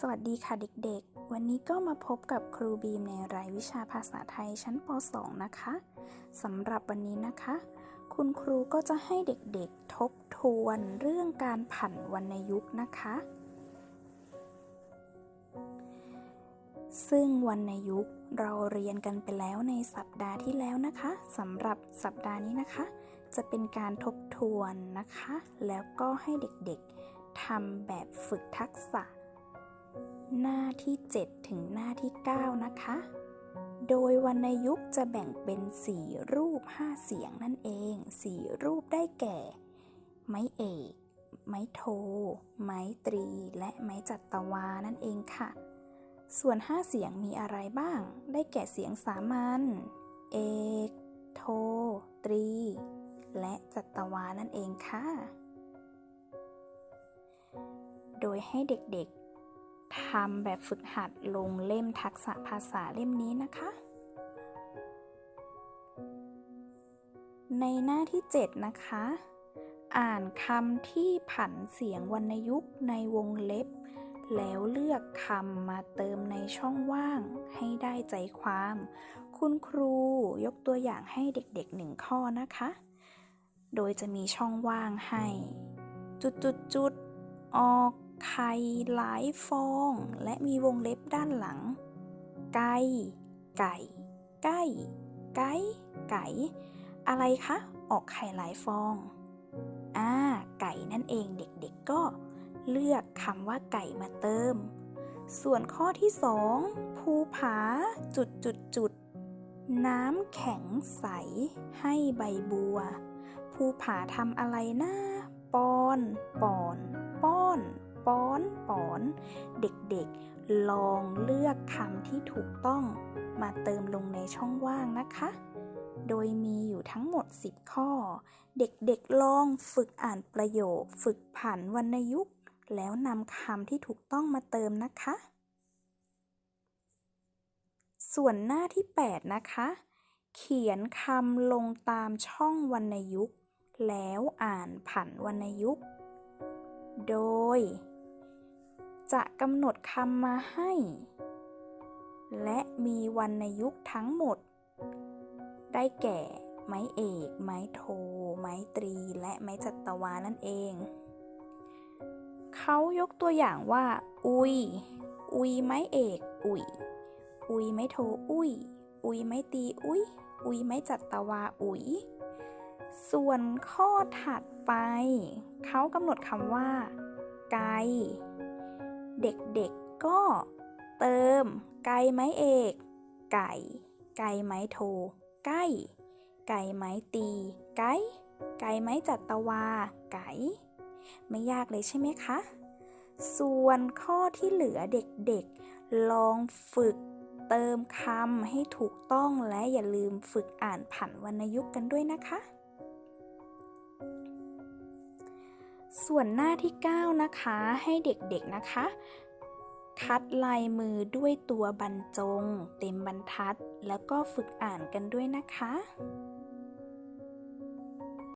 สวัสดีค่ะเด็กๆ วันนี้ก็มาพบกับครูบีมในรายวิชาภาษาไทยชั้นป .2 นะคะ สำหรับวันนี้นะคะ คุณครูก็จะให้เด็กๆทบทวนเรื่องการผันวรรณยุกต์นะคะ ซึ่งวรรณยุกต์เราเรียนกันไปแล้วในสัปดาห์ที่แล้วนะคะสำหรับสัปดาห์นี้นะคะ จะเป็นการทบทวนนะคะ แล้วก็ให้เด็กๆทำแบบฝึกทักษะ หน้าที่ 7 ถึงหน้าที่ 9 นะคะ โดยวรรณยุกต์จะแบ่งเป็น 4 รูป 5 เสียงนั่นเอง 4 รูปได้แก่ ไม้เอก ไม้โท ไม้ตรี และไม้จัตวานั่นเองค่ะ ส่วน 5 เสียงมีอะไรบ้าง ได้แก่เสียงสามัญ เอก โท ตรี และจัตวานั่นเองค่ะ โดยให้เด็กๆ ทำแบบฝึกหัดลงเล่มทักษะภาษาเล่มนี้นะคะ ในหน้าที่ 7 นะคะ อ่านคำที่ผันเสียงวรรณยุกต์ในวงเล็บ แล้วเลือกคำมาเติมในช่องว่างให้ได้ใจความ คุณครูยกตัวอย่างให้เด็กๆหนึ่งข้อนะคะ โดยจะมีช่องว่างให้ จุดๆๆออก หลายฟอง และมีวงเล็บด้านหลัง ไก่ ไก่ ไก่ ไก่ ไก่ อะไรคะ ออกไข่หลายฟอง อ่า ไก่นั่นเองเด็กๆก็เลือกคำว่าไก่มาเติม ส่วนข้อที่สองภูผา จุดจุดจุดน้ำแข็งใส ให้ใบบัว ภูผาทำอะไรนะป้อนป้อน ปอน ป้อนป้อน เด็กๆ ลองเลือกคำที่ถูกต้องมาเติมลงในช่องว่างนะคะ โดยมีอยู่ทั้งหมด 10 ข้อ เด็กๆ ลองฝึกอ่านประโยค ฝึกผันวรรณยุกต์ แล้วนำคำที่ถูกต้องมาเติมนะคะ ส่วนหน้าที่ 8 นะคะ เขียนคำลงตามช่องวรรณยุกต์ แล้วอ่านผันวรรณยุกต์ โดย จะกำหนดคำมาให้ และมีวรรณยุกต์ทั้งหมด ได้แก่ ไม้เอก ไม้โท ไม้ตรี และไม้จัตวานั่นเอง เขายกตัวอย่างว่า อุย อุยไม้เอก อุย อุยไม้โท อุย อุยไม้ตี อุย อุยไม้จัตวา อุย ส่วนข้อถัดไป เขากำหนดคำว่า ไก เด็กๆก็เติม ไก่ไม้เอก ไก่ ไก่ไม้โท ไก่ ไก่ไม้ตี ไก่ ไก่ไม้จัตวา ไก่ ไม่ยากเลยใช่ไหมคะ ส่วนข้อที่เหลือเด็กๆ ลองฝึกเติมคำให้ถูกต้องและอย่าลืมฝึกอ่านผันวรรณยุกต์กันด้วยนะคะ ส่วนหน้าที่ 9 นะคะให้เด็กๆนะคะ คัดลายมือด้วยตัวบรรจง เต็มบรรทัด แล้วก็ฝึกอ่านกันด้วยนะคะ